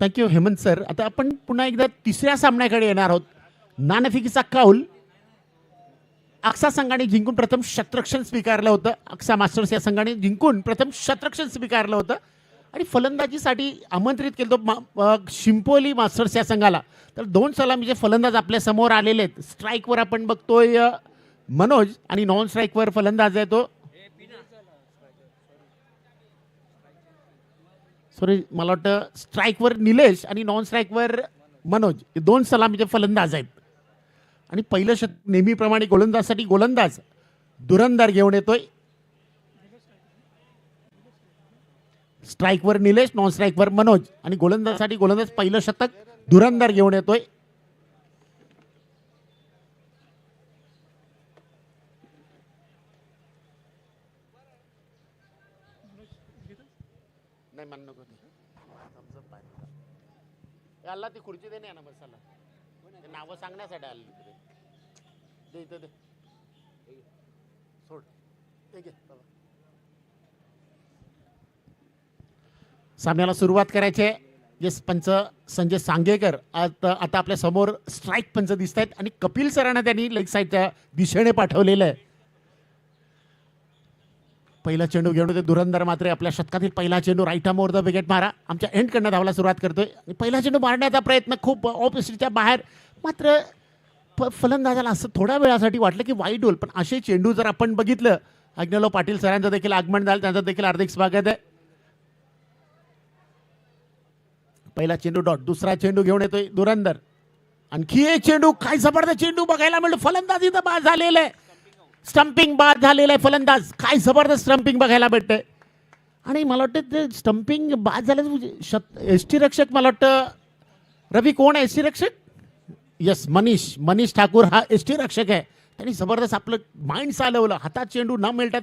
Thank you Hemant sir आता आपण पुन्हा एकदा तिसऱ्या सामन्याकडे येणार आहोत. नाणेफेकीचा काऊल. अक्सा संघाने जिंकून प्रथम शतरक्षण स्वीकारलं होतं. अक्सा मास्टर्स या संघाने जिंकून प्रथम शतरक्षण स्वीकारलं होतं. आणि फलंदाजीसाठी आमंत्रित केलं होतं शिंपोली मास्टर्स या संघाला. तर दोन सलामीचे फलंदाज आपल्यासमोर आलेले आहेत. स्ट्राईकवर आपण बघतोय मनोज आणि नॉन स्ट्राईकवर फलंदाज आहे तो. सॉरी मला वाटतं स्ट्राईकवर निलेश आणि नॉन स्ट्राईकवर मनोज. हे दोन सलामीचे फलंदाज आहेत. आणि पहिलं शत नेहमीप्रमाणे गोलंदाजसाठी गोलंदाज दुरंदार घेऊन येतोय. स्ट्राईकवर निलेश नॉन स्ट्राईकवर मनोज. आणि गोलंदाजसाठी गोलंदाज पहिलं शतक धुरंदार घेऊन येतोय. आला ती खुर्ची दे ना बसायला ते नावं सांगण्यासाठी आली तिकडे. दे इथं दे. सोड. ते घे. बाबा. सामन्याला सुरुवात करायची आहे. जे पंच संजय सांगेकर आता आता आपल्यासमोर स्ट्राईक पंच दिसत आहेत आणि कपिल सरांना त्यांनी लेग साईडच्या दिशेने पाठवलेलं आहे. पहिला चेंडू घेऊन ते धुरंधर मात्र आपल्या शतकातील पहिला चेंडू. राईट वर द विकेट मारा. आमच्या एंडकडनं धावला सुरुवात करतोय. आणि पहिला चेंडू मारण्याचा प्रयत्न खूप ऑपोसिटच्या बाहेर. मात्र फ फलंदाजाला असं थोड्या वेळासाठी वाटलं की वाईट होईल पण असे चेंडू जर आपण बघितलं अग्नलो पाटील सरांचं देखील आगमन झालं. त्यांचं देखील हार्दिक स्वागत आहे. पहिला चेंडू डॉट दुसरा चेंडू घेऊन येतोय धुरंधर. आणखी एक चेंडू काय जबरदस्त चेंडू बघायला मिळतो फलंदाजी तर बाद झालेलं आहे. स्टंपिंग बाद झालेलं आहे फलंदाज. काय जबरदस्त स्टम्पिंग बघायला भेटतंय. आणि मला वाटतं ते स्टंपिंग बाद झाल्याचं म्हणजे शत एस टी रक्षक मला वाटतं रवी कोण आहे एस टी रक्षक? येस मनीष. मनीष ठाकूर हा एस टी रक्षक आहे. त्यांनी जबरदस्त आपलं माइंड चालवलं. हातात चेंडू न मिळता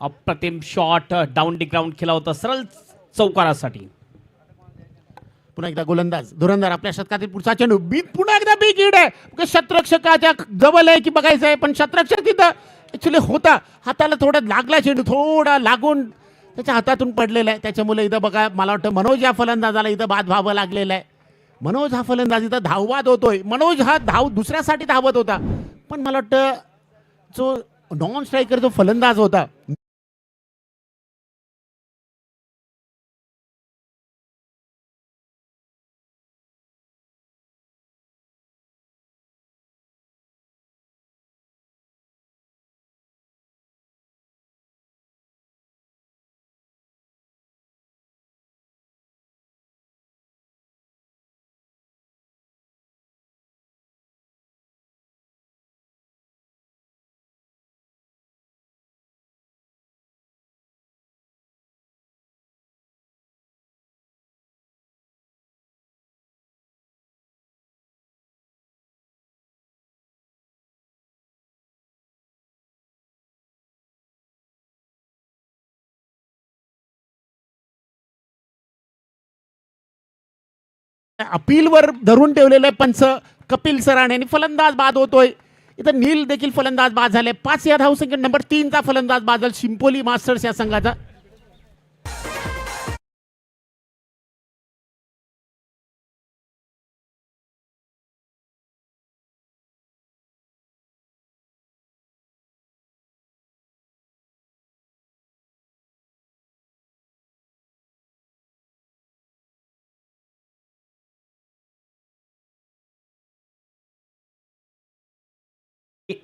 अप्रतिम शॉट डाऊन डी ग्राउंड केला होता सरळ चौकारासाठी. पुन्हा एकदा गोलंदाज. धुरंधर आपल्या शतकातील पुढचा चेंडू. बी पुन्हा एकदा बी हिट आहे. म्हणजे शतरक्षकाच्या जवळ आहे की बघायचं आहे पण शतरक्षक तिथं ॲक्च्युली होता. हाताला थोडा लागला चेंडू थोडा लागून त्याच्या हातातून पडलेला आहे. त्याच्यामुळे इथं बघा मला वाटतं मनोज या फलंदाजाला इथं बाद व्हावं लागलेलं आहे. मनोज हा फलंदाज इथं धाववाद होतोय. मनोज हा धाव दुसऱ्यासाठी धावत होता. पण मला वाटतं जो नॉन स्ट्रायकर जो फलंदाज होता अपीलवर धरून ठेवलेलं पंच कपिल सराणे आणि फलंदाज बाद होतोय. इथं नील देखील फलंदाज बाद झाले. पाच या धावसंख्या नंबर तीनचा फलंदाज बाद झाला शिंपोली मास्टर्स या संघाचा.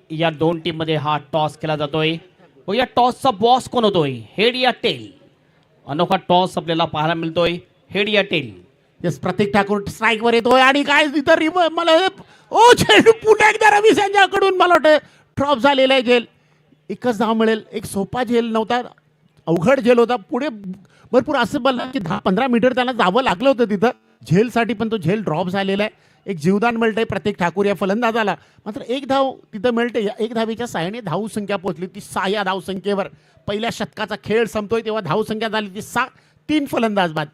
या दोन टीममध्ये हा टॉस केला जातोय. व या टॉसचा बॉस कोण होतोय? हेड या टेल. अनोखा टॉस आपल्याला पाहायला मिळतोय. हेड या tail. Yes Pratik Thakur strike वर येतोय आणि काय तिथं रिव मला ओ चेंडू पुन्हा एकदा रवी यांच्याकडून मला वाटतं ड्रॉप झालेला आहे झेल एकच धाव मिळेल. एक सोपा झेल नव्हता. अवघड झेल होता. पुढे भरपूर असं बोललं की दहा पंधरा मीटर त्याला जावं लागलं होतं तिथं. झेलसाठी पण तो झेल ड्रॉप झालेला आहे. एक जीवदान मिळतंय प्रत्येक ठाकूर या फलंदाजाला. मात्र एक धाव तिथं मिळते या एक धावीच्या सहाय्याने धाव संख्या पोहोचली ती सहा या धावसंख्येवर पहिल्या शतकाचा खेळ संपतोय तेव्हा धाव संख्या झाली ती सहा तीन फलंदाज बाद.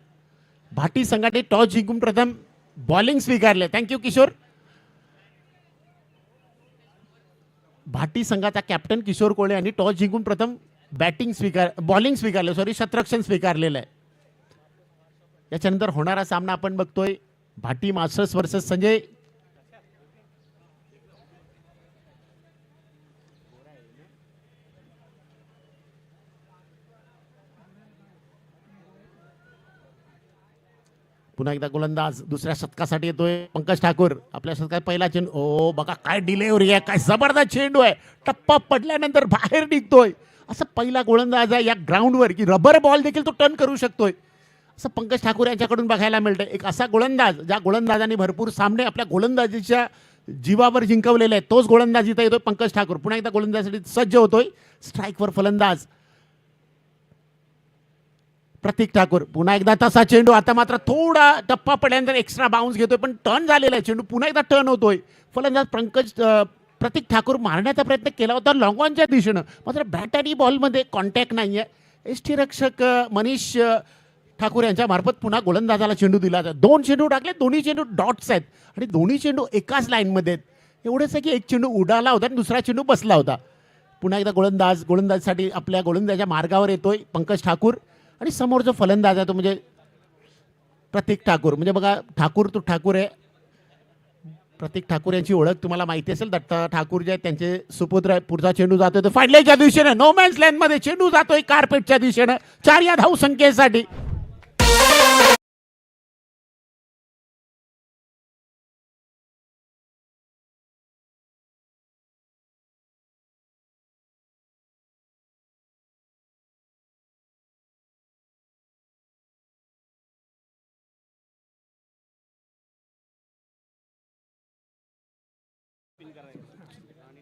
भाटी संघाने टॉस जिंकून प्रथम बॉलिंग स्वीकारले. थँक्यू किशोर. भाटी संघाचा कॅप्टन किशोर कोळे यांनी टॉस जिंकून प्रथम बॅटिंग स्वीकार बॉलिंग स्वीकारले. सॉरी शतरक्षण स्वीकारलेलं आहे. याच्यानंतर होणारा सामना आपण बघतोय. Bhati masters versus Sanjay. पुन्हा एकदा गोलंदाज दुसऱ्या शतकासाठी येतोय. पंकज ठाकूर आपल्या शतकात पहिला चेंडू ओ बघा काय डिलेवरी आहे काय जबरदस्त चेंडू आहे. टप्पा पडल्यानंतर बाहेर निघतोय. असं पहिला गोलंदाज आहे या ग्राउंडवर की रबर बॉल देखील तो टर्न करू शकतोय. असं पंकज ठाकूर यांच्याकडून बघायला मिळतं एक असा गोलंदाज ज्या गोलंदाजाने भरपूर सामने आपल्या गोलंदाजीच्या जीवावर जिंकवलेले आहेत तोच गोलंदाज इथं येतोय पंकज ठाकूर. पुन्हा एकदा गोलंदाजीसाठी सज्ज होतोय. स्ट्राईकवर फलंदाज प्रतीक ठाकूर. पुन्हा एकदा तसा चेंडू आता मात्र थोडा टप्पा पडल्यानंतर एक्स्ट्रा बाउन्स घेतोय पण टर्न झालेला आहे चेंडू. पुन्हा एकदा टर्न होतोय. फलंदाज पंकज प्रतीक ठाकूर मारण्याचा प्रयत्न केला होता लॉंगॉनच्या दिशेनं. मात्र बॅट आणि बॉलमध्ये कॉन्टॅक्ट नाही आहे यष्टीरक्षक मनीष ठाकूर यांच्या मार्फत पुन्हा गोलंदाजाला चेंडू दिला जातो. दोन चेंडू टाकले दोन्ही चेंडू डॉट्स आहेत. आणि दोन्ही चेंडू एकाच लाईनमध्ये आहेत. एवढंच आहे की एक चेंडू उडाला होता आणि दुसरा चेंडू बसला होता. पुन्हा एकदा गोलंदाज गोलंदाजसाठी आपल्या गोलंदाजाच्या मार्गावर येतोय पंकज ठाकूर. आणि समोर जो फलंदाज आहे तो म्हणजे प्रतीक ठाकूर. म्हणजे बघा ठाकूर तो ठाकूर आहे. प्रतीक ठाकूर यांची ओळख तुम्हाला माहिती असेल दत्ता ठाकूर जे आहेत त्यांचे सुपुत्र आहे पुढचा चेंडू जातोय तो फाडल्याच्या दिवशीनं नो मॅन्स लँड चेंडू जातोय कार्पेटच्या दिशेनं. चार या धाव संख्येसाठी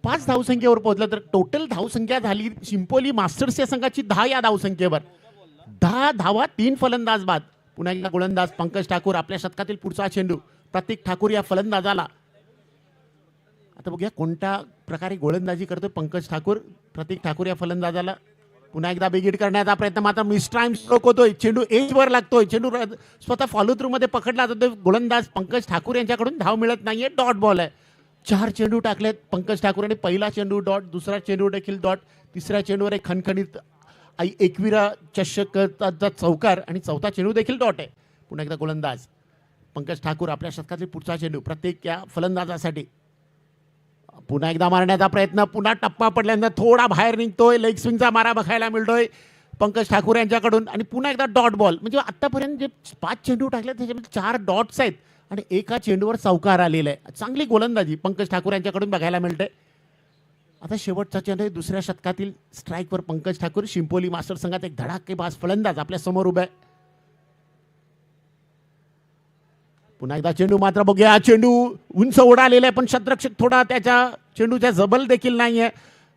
पाच धावसंख्येवर पोहोचलं तर टोटल धावसंख्या झाली शिंपोली मास्टर्स या संघाची दहा या धावसंख्येवर. दहा धावा तीन फलंदाज बाद. पुन्हा एकदा गोलंदाज पंकज ठाकूर आपल्या शतकातील पुढचा चेंडू प्रतीक ठाकूर या फलंदाजाला. आता बघूया कोणत्या प्रकारे गोलंदाजी करतोय पंकज ठाकूर प्रतीक ठाकूर या फलंदाजाला. पुन्हा एकदा बिगिट करण्याचा प्रयत्न मात्र मिसटाईम स्ट्रोक होतोय. चेंडू एजवर लागतोय. चेंडू स्वतः फॉलो थ्रू मध्ये पकडला जातोय. गोलंदाज पंकज ठाकूर यांच्याकडून धाव मिळत नाहीये. डॉट बॉल आहे. चार चेंडू टाकलेत पंकज ठाकूर आणि पहिला चेंडू डॉट दुसरा चेंडू देखील डॉट तिसऱ्या चेंडूवर एक खणखणीत आई एकविरा चषकाचा चौकार आणि चौथा चेंडू देखील डॉट आहे. पुन्हा एकदा गोलंदाज. पंकज ठाकूर आपल्या शतकातील पुढचा चेंडू प्रत्येक या फलंदाजासाठी. पुन्हा एकदा मारण्याचा प्रयत्न पुन्हा टप्पा पडल्यानंतर थोडा बाहेर निघतोय लेग स्विंगचा मारा बघायला मिळतोय पंकज ठाकूर यांच्याकडून. आणि पुन्हा एकदा डॉट बॉल म्हणजे आत्तापर्यंत जे पाच चेंडू टाकले त्याच्यामध्ये चार डॉट्स आहेत. आणि एका चेंडूवर चौकार आलेला आहे चांगली गोलंदाजी पंकज ठाकूर यांच्याकडून बघायला मिळते आता शेवटचा चेंडू आहे दुसऱ्या शतकातील स्ट्राईकवर पंकज ठाकूर. शिंपोली मास्टर संघात एक धडाकेबाज फलंदाज आपल्यासमोर उभा आहे. पुन्हा एकदा चेंडू मात्र बघूया. चेंडू उंच उडालेला आहे पण शतरक्षक थोडा त्याच्या चेंडूच्या जबल देखील नाही आहे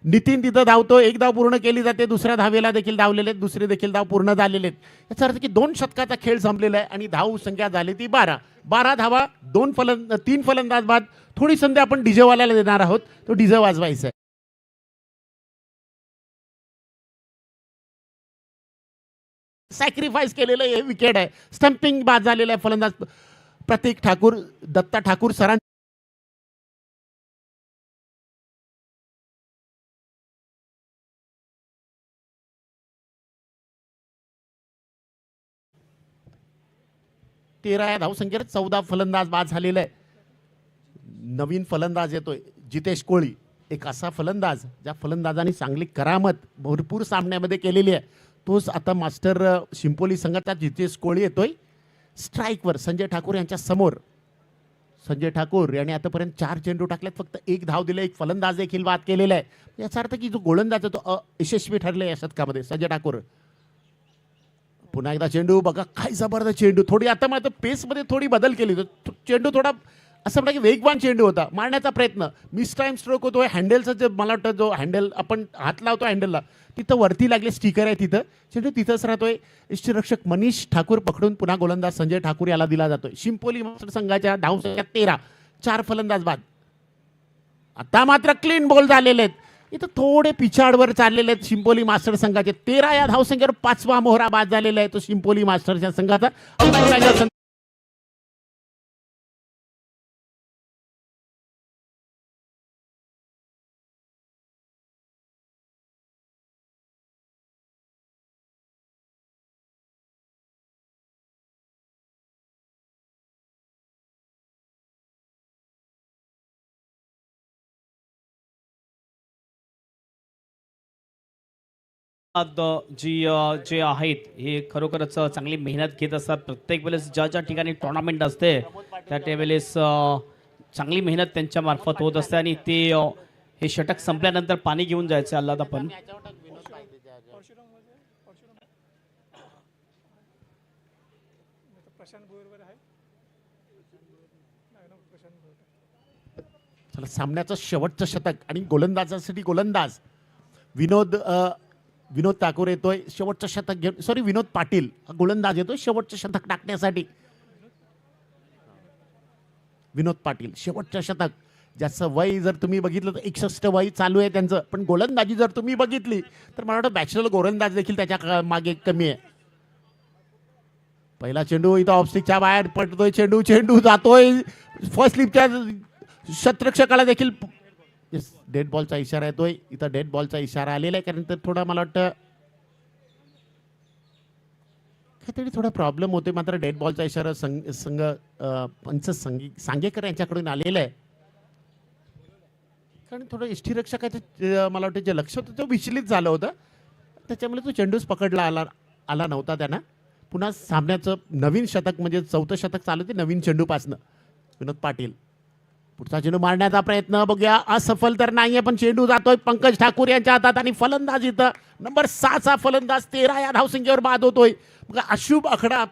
नितीन तिथं धावतो एक धाव पूर्ण केली जाते दुसऱ्या धावेला देखील धावलेले आहेत दुसरे देखील धाव पूर्ण झालेले आहेत. याचा अर्थ की दोन शतकाचा खेळ संपलेला आहे आणि धाव संख्या झाली ती बारा. बारा धावा दोन फलंद तीन फलंदाज बाद थोडी संधी आपण डीजेवाल्याला देणार आहोत. तो डीजे वाजवायचा आहे. सॅक्रिफाईस केलेलं हे विकेट आहे. स्टम्पिंग बाद झालेलं आहे फलंदाज प्रतीक ठाकूर दत्ता ठाकूर सरां तेरा या धावसंख्येत चौदा फलंदाज बाद झालेला आहे नवीन फलंदाज येतोय जितेश कोळी. एक असा फलंदाज ज्या फलंदाजाने चांगली करामत भरपूर सामन्यामध्ये केलेली आहे. तोच आता मास्टर शिंपोली संघाचा जितेश कोळी येतोय. स्ट्राईकवर संजय ठाकूर यांच्या समोर. संजय ठाकूर यांनी आतापर्यंत चार चेंडू टाकल्यात फक्त एक धाव दिले एक फलंदाज देखील बाद केलेला आहे. याचा अर्थ की जो गोलंदाज आहे तो यशस्वी ठरले या शतकामध्ये संजय ठाकूर. पुन्हा एकदा चेंडू बघा काय जबरदस्त चेंडू. थोडी आता मात्र पेसमध्ये थोडी बदल केली. तो चेंडू थोडा असं म्हणा की वेगवान चेंडू होता मारण्याचा प्रयत्न. मिस टाईम स्ट्रोक होतो हँडलचा जे मला वाटतं जो हँडल आपण हात लावतो हँडलला तिथं वरती लागले स्टिकर आहे तिथं. चेंडू तिथंच राहतोय. इष्टरक्षक मनीष ठाकूर पकडून पुन्हा गोलंदाज संजय ठाकूर याला दिला जातोय. शिंपोली मास्टर संघाच्या धावसंख्या तेरा चार फलंदाज बाद. आता मात्र क्लीन बॉल झालेले आहेत. इथं थोडे पिछाडवर चाललेले आहेत शिंपोली मास्टर संघाचे. तेरा या धावसंख्येवर पाचवा मोहरा बाद झालेला आहे तो शिंपोली मास्टरच्या संघाचा. जी जे आहेत हे खरोखरच चांगली मेहनत घेत असतात. प्रत्येक वेळेस ज्या ज्या ठिकाणी टुर्नामेंट असते त्या त्यावेळेस चांगली मेहनत त्यांच्या मार्फत होत असते आणि ते हे षटक संपल्यानंतर पाणी घेऊन जायचं अल्लाद आपण सामन्याचं शेवटचं शतक आणि गोलंदाजासाठी गोलंदाज. विनोद विनोद ठाकूर येतोय शेवटचं शतक घेऊन सॉरी विनोद पाटील हा गोलंदाज येतोय शेवटचं शतक टाकण्यासाठी. विनोद पाटील शेवटचं शतक. ज्याचं वय जर तुम्ही बघितलं तर एकसष्ट वय चालू आहे त्यांचं पण गोलंदाजी जर तुम्ही बघितली तर मला वाटतं बॅचलर गोलंदाज देखील त्याच्यामागे कमी आहे. पहिला चेंडू इथं ऑफस्टिकच्या बाहेर पडतोय चेंडू चेंडू जातोय. फर्स्ट लिपच्या शत्रक्षकाला देखील डेड बॉलचा इशारा येतोय. इथं डेड बॉलचा इशारा आलेला आहे. कारण तर थोडा मला वाटतं काहीतरी थोडा प्रॉब्लेम होतोय. मात्र डेड बॉलचा इशारा संघ संघ पंच संगी सांगेकर यांच्याकडून आलेला आहे. कारण थोडं यष्टीरक्षकाचं मला वाटतं जे लक्ष होतं ते विचलित झालं होतं. त्याच्यामुळे तो चेंडूच पकडला आला आला नव्हता त्यांना. पुन्हा सामन्याचं नवीन शतक म्हणजे चौथं शतक चालू ते नवीन चेंडूपासनं विनोद पाटील. पुढचा चेंडू मारण्याचा प्रयत्न बघूया. असफल तर नाहीये पण चेंडू जातोय. पंकज ठाकूर यांच्या हातात आणि फलंदाज इथं. नंबर सहाचा फलंदाज तेरा या धावसंख्येवर बाद होतोय. मग अशुभ आकडा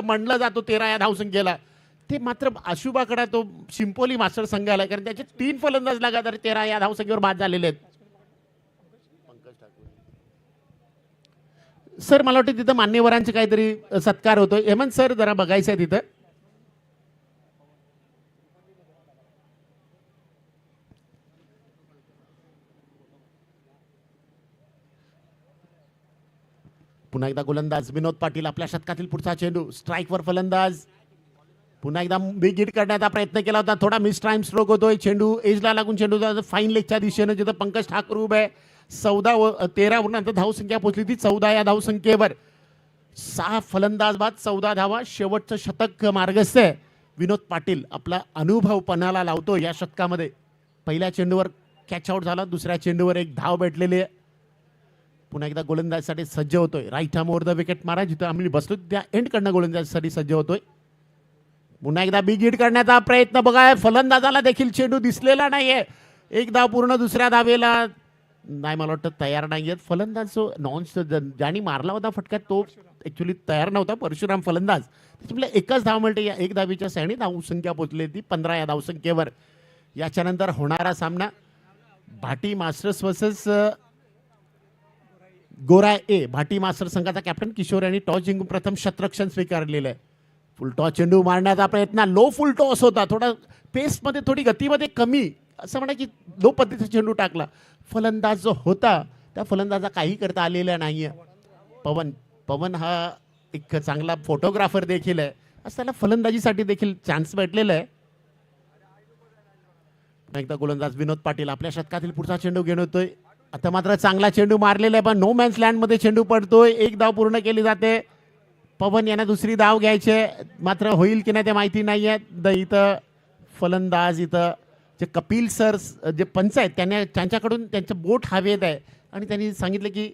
म्हणलं जातो तेरा या धावसंख्येला ते मात्र अशुभ आकडा तो शिंपोली मास्टर संघाला आहे कारण त्याचे तीन फलंदाज लगातार तेरा या धावसंख्येवर बाद झालेले आहेत. सर मला वाटतं तिथं मान्यवरांचे काहीतरी सत्कार होतोय. हेमंत सर जरा बघायचं आहे तिथं. पुन्हा एकदा गोलंदाज. विनोद पाटील आपल्या शतकातील पुढचा चेंडू. स्ट्राईकवर फलंदाज. पुन्हा एकदा बिग हिट करण्याचा प्रयत्न केला होता. थोडा मिस टाइम स्ट्रोक होतोय. चेंडू एजला लागून चेंडू फाईन लेगच्या दिशेनं जिथं पंकज ठाकूर उभे आहे. चौदा व तेरावरून आता धावसंख्या पोहोचली ती चौदा या धावसंख्येवर सहा फलंदाज बाद चौदा धावा. शेवटचं शतक मार्गस्थ आहे. विनोद पाटील आपला अनुभव पणाला लावतो या शतकामध्ये. पहिल्या चेंडूवर कॅच आउट झाला. दुसऱ्या चेंडूवर एक धाव भेटलेली आहे. पुन्हा एकदा गोलंदाजसाठी सज्ज होतोय. Right arm over the wicket मारा जिथं आम्ही बसलो. त्या एंडकडनं गोलंदाजीसाठी सज्ज होतोय. पुन्हा एकदा बिग हिट करण्याचा प्रयत्न बघा फलंदाजाला देखील चेंडू दिसलेला नाहीये. एकदा पूर्ण दुसऱ्या धावेला. नाही मला वाटतं तयार नाही आहेत फलंदाज जो नॉन ज्याने मारला होता फटक्यात तो ॲक्च्युली तयार नव्हता. परशुराम फलंदाज. त्याच्यामुळे एकच धाव मिळते. या एक धावीच्या सैनी धावसंख्या पोचली ती पंधरा या धावसंख्येवर याच्यानंतर होणारा सामना. Bhati masters versus Gorai A Bhati master संघाचा कॅप्टन किशोर यांनी टॉस जिंकून प्रथम शतरक्षण स्वीकारलेलं आहे. फुल टॉस चेंडू मारण्याचा प्रयत्न लो फुल टॉस होता. थोडा पेसमध्ये थोडी गतीमध्ये कमी असं म्हणा की लो पद्धतीचा चेंडू टाकला. फलंदाज जो होता त्या फलंदाजा काही करता आलेला नाही आहे पवन पवन हा एक चांगला फोटोग्राफर देखील आहे. असं त्याला फलंदाजीसाठी देखील चान्स भेटलेला आहे. एकदा गोलंदाज विनोद पाटील आपल्या शतकातील पुढचा चेंडू घेऊन येतोय. आता मात्र चांगला चेंडू मारलेला आहे पण नो मॅन्स लँडमध्ये चेंडू पडतोय. एक धाव पूर्ण केली जाते. पवन यांना दुसरी धाव घ्यायचे मात्र होईल की नाही ते माहिती नाही आहे. द इथं फलंदाज इथं जे कपिल सर जे पंच आहेत त्यांनी त्यांच्याकडून त्यांचं बोट हवेत आहे आणि त्यांनी सांगितलं की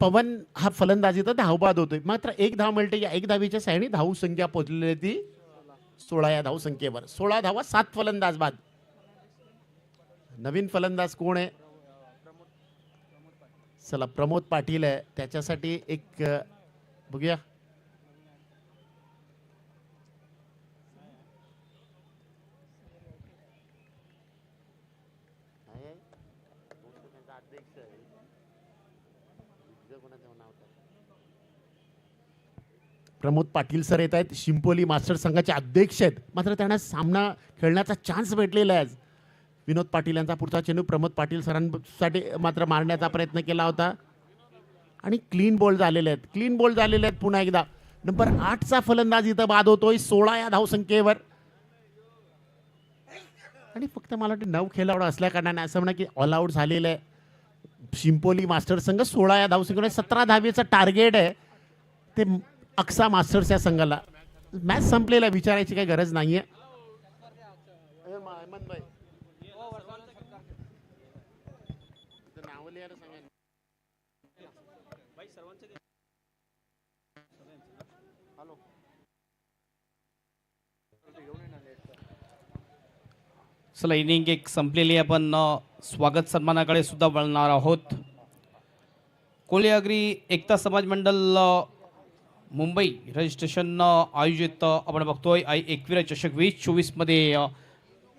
पवन हा फलंदाज इथं धावबाद होतोय. मात्र एक धाव मिळते. या एक धावीच्या सायणी धाव संख्या पोचलेली होती ती सोळा या धावसंख्येवर सोळा धावा सात फलंदाज बाद नवीन फलंदाज कोण आहे? चला प्रमोद पाटील आहे. त्याच्यासाठी एक बघूया. प्रमोद पाटील सर येत आहेत. शिंपोली मास्टर संघाचे अध्यक्ष आहेत. मात्र त्यांना सामना खेळण्याचा चान्स भेटलेला आहे विनोद पाटील यांचा पुढचा चेंडू प्रमोद पाटील सरांसाठी मात्र मारण्याचा प्रयत्न केला होता. आणि क्लीन बॉल झालेले आहेत. क्लीन बॉल झालेले आहेत पुन्हा एकदा. नंबर आठचा फलंदाज इथं बाद होतोय. सोळा या धावसंख्येवर. आणि फक्त मला वाटतं नऊ खेळाडू असल्या कारणाने असं म्हणा की ऑल आऊट झालेलं आहे. शिंपोली मास्टर संघ सोळा या धावसंख्येवर सतरा धावेचं टार्गेट आहे. ते अक्सा मास्टर्स या संघाला. मॅच संपलेला विचारायची काही गरज नाही नाहीये चला इनिंग एक संपलेली आपण स्वागत सन्मानाकडे सुद्धा वळणार आहोत. कोळी अग्री एकता समाज मंडळ मुंबई रजिस्ट्रेशन आयोजित आपण बघतोय आई एकविरा चषक वीस चोवीसमध्ये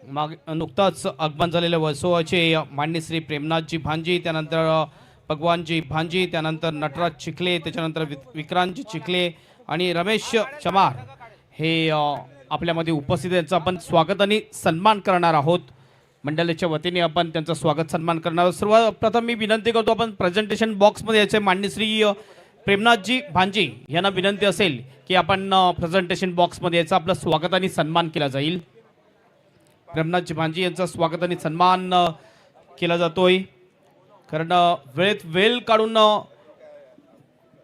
माग नुकताच आगमन झालेल्या वर्सोवाचे मांडणी मान्य श्री प्रेमनाथजी भांजी त्यानंतर भगवानजी भांजी त्यानंतर नटराज चिखले त्याच्यानंतर वि- विक्रांतजी चिखले आणि रमेश चमार हे आपल्यामध्ये उपस्थित आहेत. यांचं आपण स्वागत आणि सन्मान करणार आहोत. मंडळाच्या वतीने आपण त्यांचं स्वागत सन्मान करणार आहोत. सर्वप्रथम मी विनंती करतो आपण प्रेझेंटेशन बॉक्समध्ये याचे मान्यश्री श्री प्रेमनाथजी भांजी यांना विनंती असेल की आपण प्रेझेंटेशन बॉक्समध्ये याचा आपलं स्वागत आणि सन्मान केला जाईल. प्रेमनाथजी भांजी यांचा स्वागत आणि सन्मान केला जातोय. कारण वेळेत वेळ काढून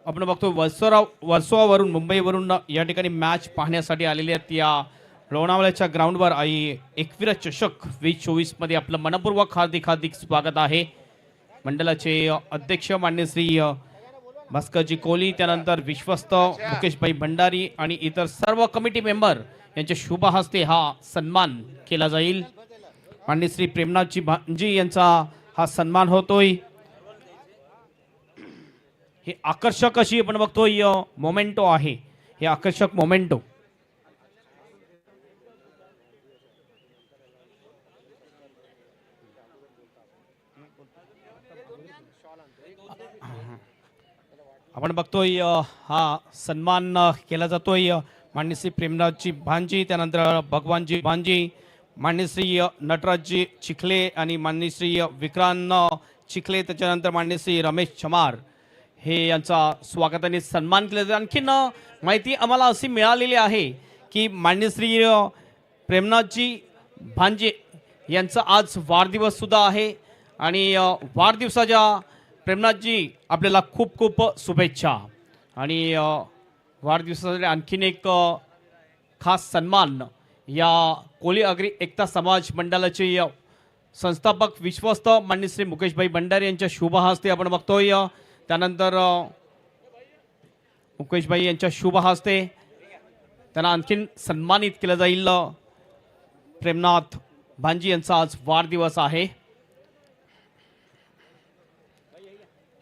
आपण बघतो वर्सोरा वर्सोवावरून मुंबईवरून या ठिकाणी मॅच पाहण्यासाठी आलेले आहेत. या लोणावळ्याच्या ग्राउंडवर आई एकविरा चषक वीस चोवीसमध्ये आपलं मनपूर्वक हार्दिक हार्दिक स्वागत आहे. मंडळाचे अध्यक्ष मान्य श्री भास्करजी कोहली त्यानंतर विश्वस्त मुकेशभाई भंडारी आणि इतर सर्व कमिटी मेंबर यांच्या शुभ हस्ते हा सन्मान केला जाईल. मान्य श्री प्रेमनाथजी भांजी यांचा हा सन्मान होतोय. हे आकर्षक अशी आपण बघतोय मोमेंटो आहे. हे आकर्षक मोमेंटो. आपण बघतोय हा सन्मान केला जातोय मान्यश्री प्रेमराजजी भांजी त्यानंतर भगवानजी भांजी मान्यश्री नटराजजी चिखले आणि मान्यश्री विक्रांत चिखले त्याच्यानंतर मान्यश्री रमेश चमार. हे यांचा स्वागताने सन्मान केला जातो. आणखीन माहिती आम्हाला अशी मिळालेली आहे की मान्यश्री प्रेमनाथजी भांजे यांचा आज वाढदिवससुद्धा आहे. आणि वाढदिवसाच्या प्रेमनाथजी आपल्याला खूप खूप शुभेच्छा. आणि अ, वाढदिवसासाठी आणखीन एक खास सन्मान या कोली अग्री एकता समाज मंडळाचे संस्थापक विश्वस्त मान्यश्री मुकेशभाई भंडारी यांच्या शुभ हस्ते आपण बघतोय. त्यानंतर मुकेशबाई मुकेशभाई यांच्या शुभ हस्ते त्यांना आणखीन सन्मानित केलं जाईल. प्रेमनाथ भांजी यांचा आज वाढदिवस आहे.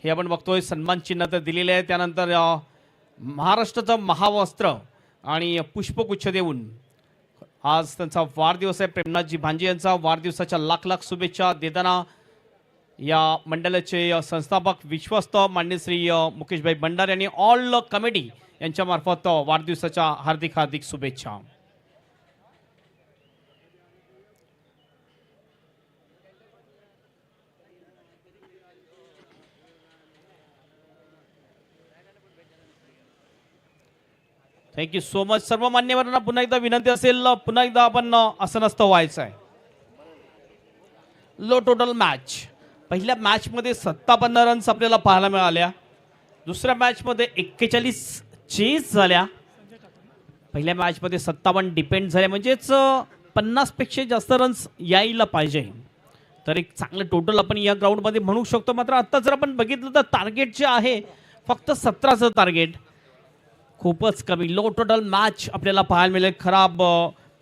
हे आपण बघतोय सन्मान चिन्ह तर दिलेले आहे. त्यानंतर महाराष्ट्राचं महावस्त्र आणि पुष्पगुच्छ देऊन आज त्यांचा वाढदिवस आहे. प्रेमनाथजी भांजी यांचा वाढदिवसाच्या लाख लाख शुभेच्छा देताना या मंडळाचे संस्थापक विश्वस्त मान्य श्री मुकेशभाई भंडार यांनी ऑल कमिटी यांच्यामार्फत वाढदिवसाच्या हार्दिक हार्दिक शुभेच्छा. थँक्यू सो मच सर्व मान्यवरांना पुन्हा एकदा विनंती असेल पुन्हा एकदा आपण असं नसतं व्हायचं आहे लो टोटल मॅच पहिल्या मॅचमध्ये सत्तावन्न रन्स आपल्याला पाहायला मिळाल्या. दुसऱ्या मॅचमध्ये एक्केचाळीस चेस झाल्या. पहिल्या मॅचमध्ये सत्तावन्न डिपेंड झाल्या. म्हणजेच पन्नासपेक्षा जास्त रन्स यायला पाहिजे. तर एक चांगलं टोटल आपण या ग्राउंडमध्ये म्हणू शकतो. मात्र आत्ता जर आपण बघितलं तर टार्गेट जे आहे फक्त सतराचं टार्गेट खूपच कमी. लो टोटल मॅच आपल्याला पाहायला मिळेल. खराब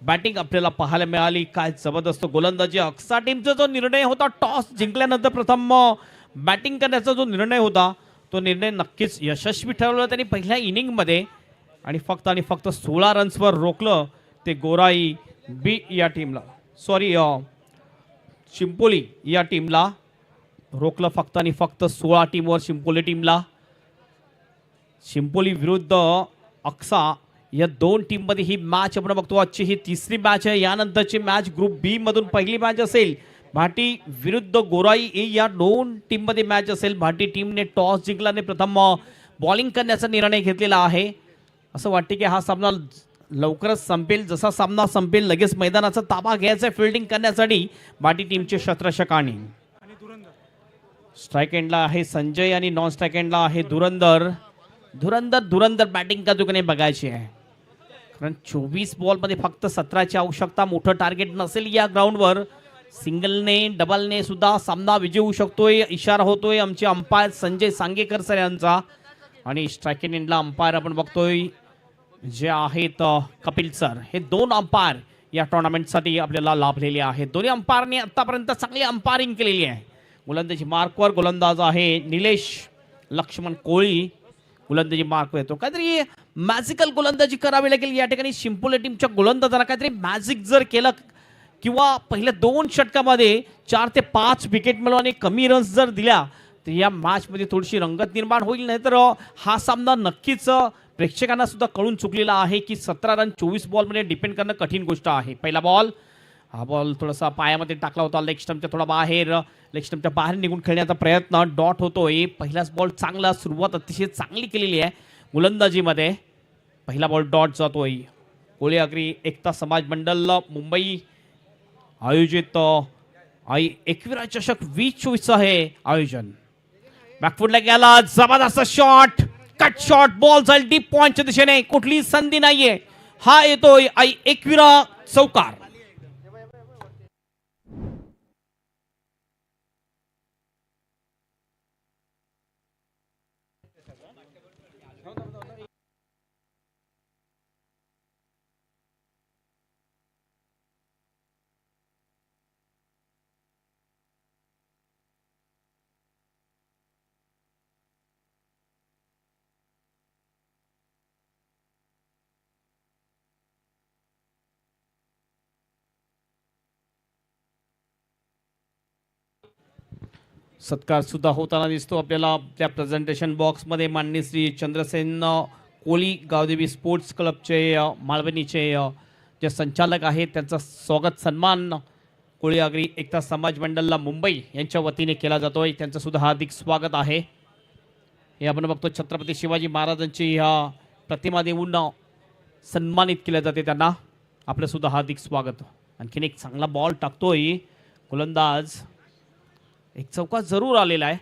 बॅटिंग आपल्याला पाहायला मिळाली. काय जबरदस्त गोलंदाजी. अक्सा टीमचा जो निर्णय होता टॉस जिंकल्यानंतर प्रथम बॅटिंग करण्याचा जो निर्णय होता तो निर्णय नक्कीच यशस्वी ठरवला त्यांनी पहिल्या इनिंगमध्ये. आणि फक्त आणि फक्त सोळा रन्सवर रोखलं ते गोराई बी या टीमला सॉरी चिंपोली या टीमला रोखलं फक्त आणि फक्त सोळा टीमवर चिंपोली टीमला चिंपोली विरुद्ध अक्सा या दोन टीममध्ये ही मॅच आपण बघतो. आजची ही तिसरी मॅच आहे. यानंतरची मॅच ग्रुप बी मधून पहिली मॅच असेल. भाटी विरुद्ध गोराई ए या दोन टीममध्ये मॅच असेल. भाटी टीमने टॉस जिंकल्याने प्रथम बॉलिंग करण्याचा निर्णय घेतलेला आहे. असं वाटते की हा सामना लवकरच संपेल. जसा सामना संपेल लगेच मैदानाचा ताबा घ्यायचा फिल्डिंग करण्यासाठी भाटी टीमचे शत्रशकाणी स्ट्राईक एंडला आहे. संजय आणि नॉन स्ट्राईक एंडला आहे धुरंदर धुरंदर धुरंदर बॅटिंग का दुकाने बघायची आहे. कारण चोवीस बॉलमध्ये फक्त सतराची आवश्यकता मोठं टार्गेट नसेल या ग्राउंडवर सिंगलने डबलने सुद्धा सामना विजय होऊ शकतोय इशारा होतोय आमचे अंपायर संजय सांगेकर सर यांचा. आणि स्ट्रायकिंग एंडला अंपायर आपण बघतोय जे आहेत कपिल सर हे दोन अंपायर या टुर्नामेंटसाठी आपल्याला लाभलेले आहेत. दोन्ही अंपायरने आतापर्यंत चांगली अंपायरिंग केलेली आहे. गोलंदाजी मार्कवर गोलंदाज आहे निलेश लक्ष्मण कोळी. गोलंदाजी मार्क येतो. काहीतरी मॅजिकल गोलंदाजी करावी लागेल या ठिकाणी. शिंपोले टीमच्या गोलंदाजाला काहीतरी मॅजिक जर केलं किंवा पहिल्या दोन षटकामध्ये चार ते पाच विकेट मिळवून आणि कमी रन्स जर दिल्या तर या मॅचमध्ये थोडीशी रंगत निर्माण होईल. नाही तर हा सामना नक्कीच प्रेक्षकांना सुद्धा कळून चुकलेला आहे की सतरा रन चोवीस बॉलमध्ये डिपेंड करणं कठीण गोष्ट आहे. पहिला बॉल हा बॉल थोडासा पायामध्ये टाकला होता. लेग स्टम्पच्या थोडा बाहेर लेग स्टम्पच्या बाहेर निघून खेळण्याचा प्रयत्न. डॉट होतोय. पहिलाच बॉल चांगला सुरुवात अतिशय चांगली केलेली आहे गोलंदाजीमध्ये पहिला बॉल डॉट जातोय. कोळी अग्री एकता समाज मंडल मुंबई आयोजित आई एकविरा चषक वीस चोवीसचं आहे आयोजन. बॅकफुटला गेला जबरदस्त शॉट कट शॉट बॉल जाईल डीप पॉइंटच्या दिशेने. कुठली संधी नाहीये. हा येतोय आई एकविरा चौकार. सत्कारसुद्धा होताना दिसतो. आपल्याला त्या प्रेझेंटेशन बॉक्समध्ये माननीय श्री चंद्रसेन कोली कोळी गावदेवी स्पोर्ट्स क्लबचे मालवणीचे जे संचालक आहेत त्यांचा स्वागत सन्मान कोळी आगरी एकता समाज मंडळला मुंबई यांच्या वतीने केला जातो आहे त्यांचंसुद्धा हार्दिक स्वागत आहे. हे आपण बघतो छत्रपती शिवाजी महाराजांची ह्या प्रतिमा देऊन सन्मानित केल्या जाते त्यांना. आपलंसुद्धा हार्दिक स्वागत. आणखीन एक चांगला बॉल टाकतोय गोलंदाज. एक चौका जरूर आलेला आहे.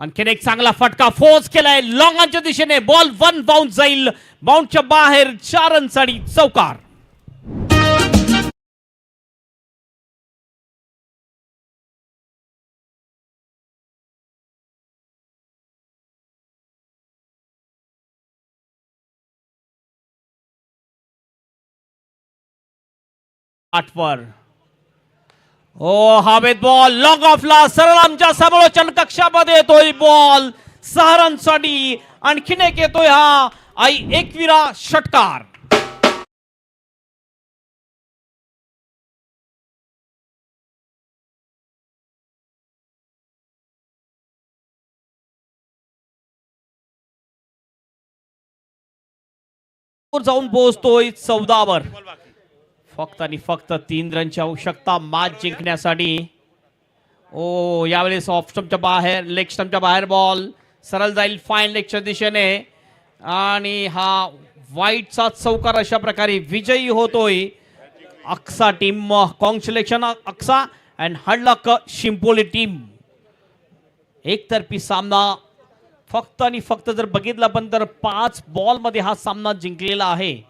आणखीन एक चांगला फटका फोर्स केलाय. लॉंगांच्या दिशेने बॉल वन बाउंड जाईल. बाउंडच्या बाहेर चार रनसाठी चौकार. आठवर ओ हवेत बॉल लॉग ऑफला सरळ आमच्या समालोचन कक्षामध्ये येतोय बॉल सहारांसाठी आणखीन एक येतोय हा. आई एकविरा षटकार. जाऊन पोहोचतोय चौदावर. फक्त आणि फक्त तीन रनची आवश्यकता मॅच जिंकण्यासाठी. ओ यावेळेस ऑफ स्टम्पच्या बाहेर लेग स्टम्पच्या बाहेर बॉल सरळ जाईल फाईन लेगच्या दिशेने. आणि हा वाईटचा चौकार अशा प्रकारे विजयी होतोय. Aksa team congratulation Aksa and हडलक Shimpoli team एकतर्फी सामना फक्त आणि फक्त जर बघितला पण तर पाच बॉलमध्ये हा सामना जिंकलेला आहे.